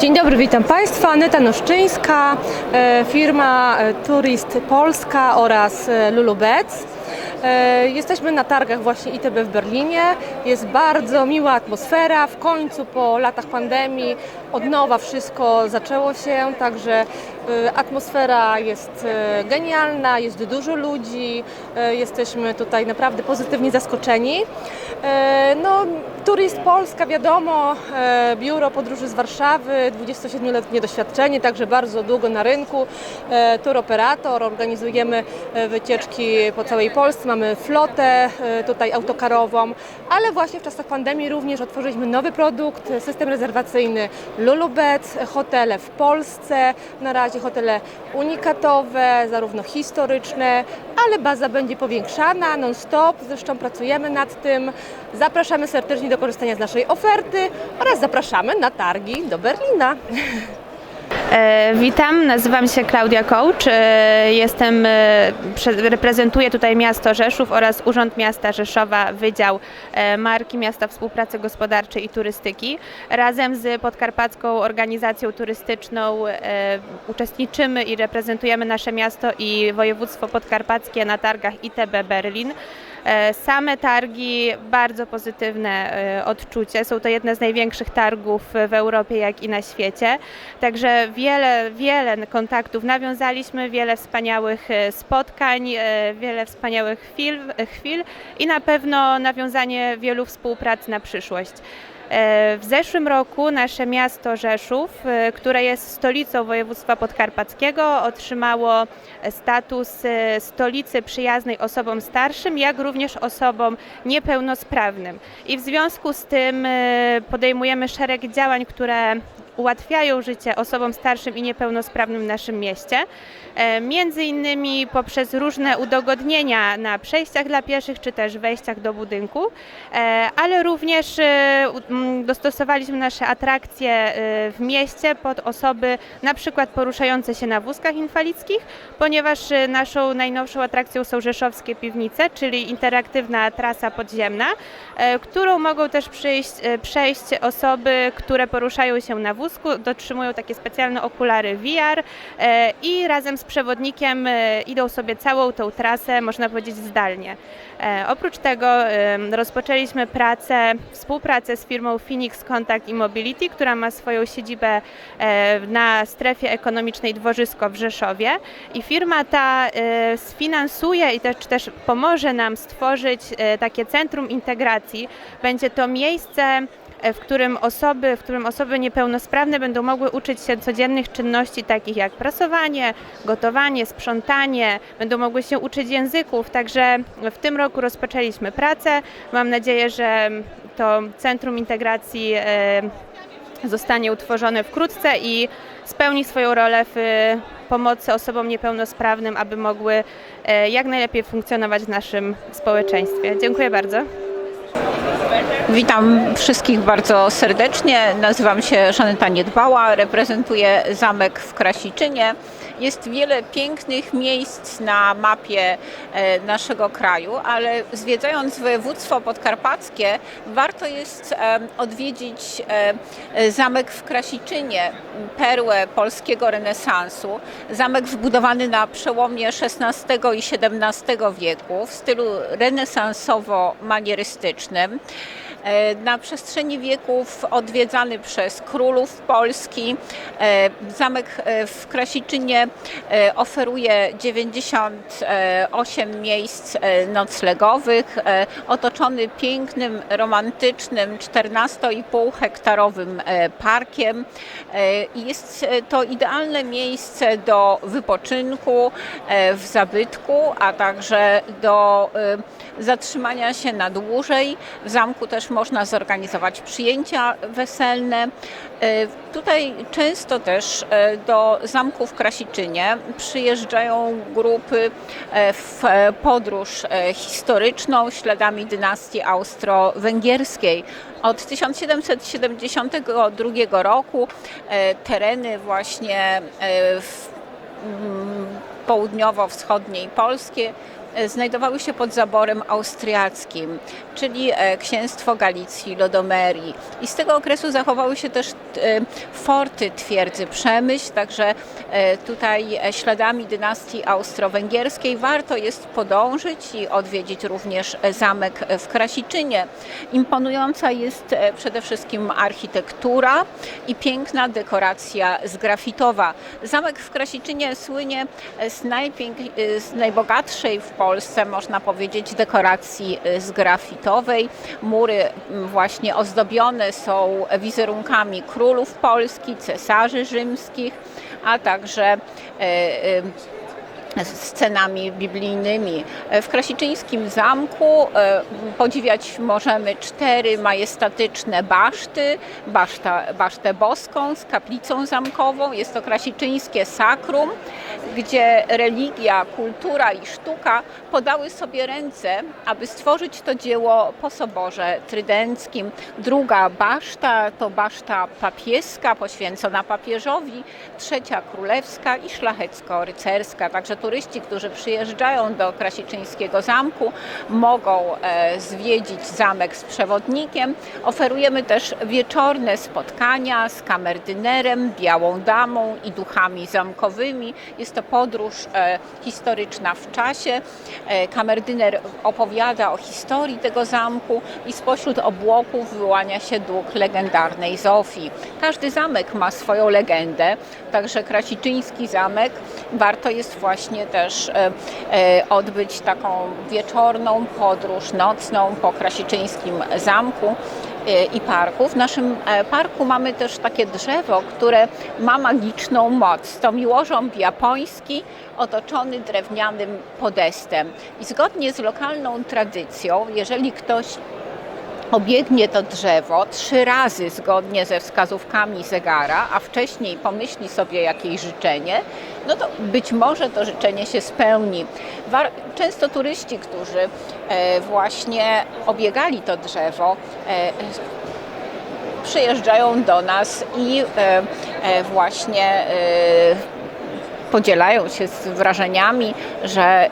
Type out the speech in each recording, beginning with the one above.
Dzień dobry, witam Państwa. Aneta Noszczyńska, e, firma e, Turist Polska oraz e, Lulubec. Jesteśmy na targach właśnie ITB w Berlinie. Jest bardzo miła atmosfera. W końcu po latach pandemii od nowa wszystko zaczęło się, także atmosfera jest e, genialna, jest dużo ludzi. e, Jesteśmy tutaj naprawdę pozytywnie zaskoczeni. No, Turist Polska, wiadomo, biuro podróży z Warszawy, 27-letnie doświadczenie, także bardzo długo na rynku. Tour operator, organizujemy wycieczki po całej Polsce, mamy flotę tutaj autokarową, ale właśnie w czasach pandemii również otworzyliśmy nowy produkt, system rezerwacyjny Lulubec, hotele w Polsce, na razie hotele unikatowe, zarówno historyczne, ale baza będzie powiększana non-stop, zresztą pracujemy nad tym. Zapraszamy serdecznie do korzystania z naszej oferty oraz zapraszamy na targi do Berlina. E, Witam, nazywam się Klaudia Kołcz. E, Jestem, e, reprezentuję tutaj miasto Rzeszów oraz Urząd Miasta Rzeszowa, Wydział Marki Miasta Współpracy Gospodarczej i Turystyki. Razem z Podkarpacką Organizacją Turystyczną uczestniczymy i reprezentujemy nasze miasto i województwo podkarpackie na targach ITB Berlin. E, Same targi, bardzo pozytywne e, odczucie. Są to jedne z największych targów w Europie, jak i na świecie. Także wiele, wiele kontaktów nawiązaliśmy, wiele wspaniałych e, spotkań, wiele wspaniałych chwil, chwil i na pewno nawiązanie wielu współprac na przyszłość. E, W zeszłym roku nasze miasto Rzeszów, e, które jest stolicą województwa podkarpackiego, otrzymało status e, stolicy przyjaznej osobom starszym, jak również osobom niepełnosprawnym. I w związku z tym podejmujemy szereg działań, które ułatwiają życie osobom starszym i niepełnosprawnym w naszym mieście. E, Między innymi poprzez różne udogodnienia na przejściach dla pieszych czy też wejściach do budynku, e, ale również e, dostosowaliśmy nasze atrakcje w mieście pod osoby na przykład poruszające się na wózkach inwalidzkich, ponieważ naszą najnowszą atrakcją są Rzeszowskie Piwnice, czyli interaktywna trasa podziemna, którą mogą też przyjść, przejść osoby, które poruszają się na wózku, dotrzymują takie specjalne okulary VR e, i razem z przewodnikiem e, idą sobie całą tą trasę, można powiedzieć, zdalnie. E, Oprócz tego rozpoczęliśmy pracę, współpracę z firmą Phoenix Contact Mobility, która ma swoją siedzibę na strefie ekonomicznej Dworzysko w Rzeszowie i firma ta sfinansuje i też, też pomoże nam stworzyć takie centrum integracji. Będzie to miejsce w którym osoby, w którym osoby niepełnosprawne będą mogły uczyć się codziennych czynności takich jak prasowanie, gotowanie, sprzątanie, będą mogły się uczyć języków. Także w tym roku rozpoczęliśmy pracę. Mam nadzieję, że to Centrum Integracji e, zostanie utworzone wkrótce i spełni swoją rolę w e, pomocy osobom niepełnosprawnym, aby mogły e, jak najlepiej funkcjonować w naszym społeczeństwie. Dziękuję bardzo. Witam wszystkich bardzo serdecznie. Nazywam się Żaneta Niedbała, reprezentuję zamek w Krasiczynie. Jest wiele pięknych miejsc na mapie e, naszego kraju, ale zwiedzając województwo podkarpackie, warto jest odwiedzić e, zamek w Krasiczynie, perłę polskiego renesansu. Zamek wybudowany na przełomie XVI i XVII wieku w stylu renesansowo-manierystycznym. E, Na przestrzeni wieków odwiedzany przez królów Polski. E, Zamek e, w Krasiczynie oferuje 98 miejsc noclegowych, otoczony pięknym, romantycznym 14,5 hektarowym parkiem. Jest to idealne miejsce do wypoczynku, w zabytku, a także do zatrzymania się na dłużej. W zamku też można zorganizować przyjęcia weselne. E, Tutaj często też e, do zamku w Krasiczynie przyjeżdżają grupy e, w podróż historyczną śladami dynastii austro-węgierskiej. Od 1772 roku tereny właśnie w mm, południowo-wschodniej Polskie znajdowały się pod zaborem austriackim, czyli e, księstwo Galicji, Lodomerii. I z tego okresu zachowały się też e, forty twierdzy Przemyśl, także e, tutaj e, śladami dynastii austro-węgierskiej warto jest podążyć i odwiedzić również e, zamek w Krasiczynie. Imponująca jest e, przede wszystkim architektura i piękna dekoracja zgrafitowa. Zamek w Krasiczynie słynie z, z najbogatszej w Polsce, można powiedzieć, dekoracji e, zgrafitowej. Mury właśnie ozdobione są wizerunkami królów Polski, cesarzy rzymskich, a także e, e, scenami biblijnymi. W Krasiczyńskim Zamku e, podziwiać możemy cztery majestatyczne baszty. Baszta, basztę boską z kaplicą zamkową. Jest to krasiczyńskie sakrum, gdzie religia, kultura i sztuka podały sobie ręce, aby stworzyć to dzieło po soborze trydenckim. Druga baszta to baszta papieska poświęcona papieżowi, trzecia królewska i szlachecko-rycerska. Także turyści, którzy przyjeżdżają do Krasiczyńskiego Zamku, mogą e, zwiedzić zamek z przewodnikiem. Oferujemy też wieczorne spotkania z kamerdynerem, białą damą i duchami zamkowymi. Jest to podróż e, historyczna w czasie. E, kamerdyner opowiada o historii tego zamku i spośród obłoków wyłania się duch legendarnej Zofii. Każdy zamek ma swoją legendę, także Krasiczyński Zamek warto jest właśnie też e, odbyć taką wieczorną podróż nocną po Krasiczyńskim Zamku i parku. W naszym e, parku mamy też takie drzewo, które ma magiczną moc. To miłożąb japoński otoczony drewnianym podestem. I zgodnie z lokalną tradycją, jeżeli ktoś obiegnie to drzewo trzy razy zgodnie ze wskazówkami zegara, a wcześniej pomyśli sobie jakieś życzenie, no to być może to życzenie się spełni. Często turyści, którzy e, właśnie obiegali to drzewo, e, przyjeżdżają do nas i e, właśnie podzielają się z wrażeniami, że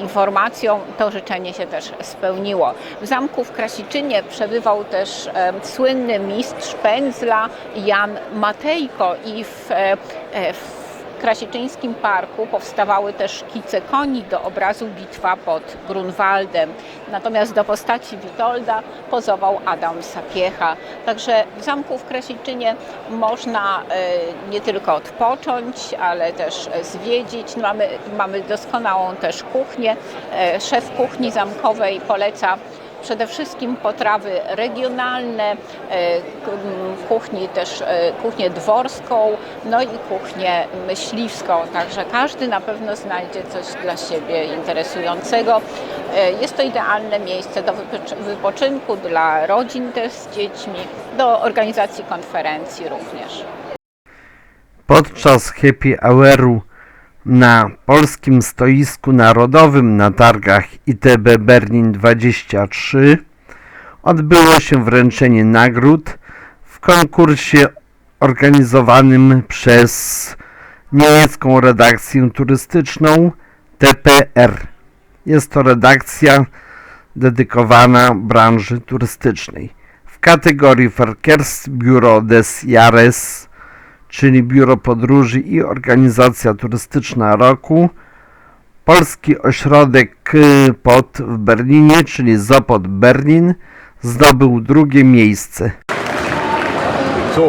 informacją to życzenie się też spełniło. W zamku w Krasiczynie przebywał też słynny mistrz pędzla Jan Matejko i w, e, e, w Krasiczyńskim Parku powstawały też szkice koni do obrazu Bitwa pod Grunwaldem. Natomiast do postaci Witolda pozował Adam Sapiecha. Także w zamku w Krasiczynie można e, nie tylko odpocząć, ale też zwiedzić. Mamy, mamy doskonałą też kuchnię. E, Szef kuchni zamkowej poleca przede wszystkim potrawy regionalne, e, kuchni też e, kuchnię dworską, no i kuchnię myśliwską. Także każdy na pewno znajdzie coś dla siebie interesującego. E, Jest to idealne miejsce do wypocz- wypoczynku dla rodzin też z dziećmi, do organizacji konferencji również. Podczas happy houru na Polskim Stoisku Narodowym na targach ITB Berlin 23 odbyło się wręczenie nagród w konkursie organizowanym przez niemiecką redakcję turystyczną TPR. Jest to redakcja dedykowana branży turystycznej. W kategorii Verkehrsbüro des Jahres czyli Biuro Podróży i Organizacja Turystyczna Roku, Polski Ośrodek POT w Berlinie, czyli Zopot Berlin, zdobył drugie miejsce. So,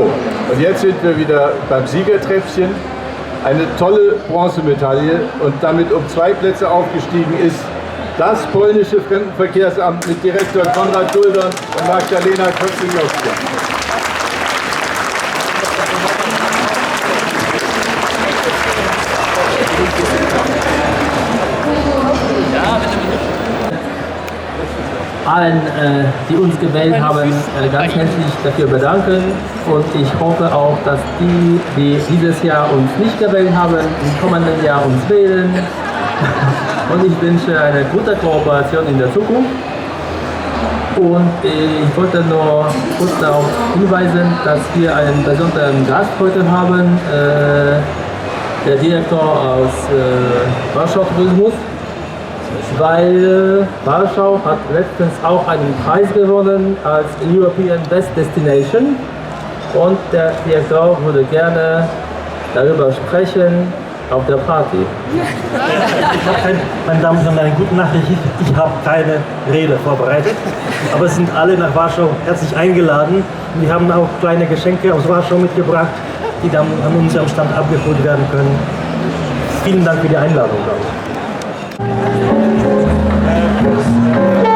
und jetzt sind wir wieder beim Siegertreppchen. Eine tolle Bronzemedaille und damit um zwei Plätze aufgestiegen ist das polnische Fremdenverkehrsamt mit Direktor Konrad Duldon und Magdalena Kostyniowska. Allen, äh, die uns gewählt haben, äh, ganz herzlich dafür bedanken. Und ich hoffe auch, dass die, die dieses Jahr uns nicht gewählt haben, im kommenden Jahr uns wählen. Und ich wünsche eine gute Kooperation in der Zukunft. Und ich wollte nur kurz darauf hinweisen, dass wir einen besonderen Gast heute haben, äh, der Direktor aus äh, Warschau Tourismus weil äh, Warschau hat letztens auch einen Preis gewonnen als European Best Destination Und der Direktor würde gerne darüber sprechen auf der Party. Meine Damen und Herren, eine gute Nachricht. Ich, ich habe keine Rede vorbereitet. Aber es sind alle nach Warschau herzlich eingeladen. Und wir haben auch kleine Geschenke aus Warschau mitgebracht, die dann an unserem Stand abgeholt werden können. Vielen Dank für die Einladung. Thank you.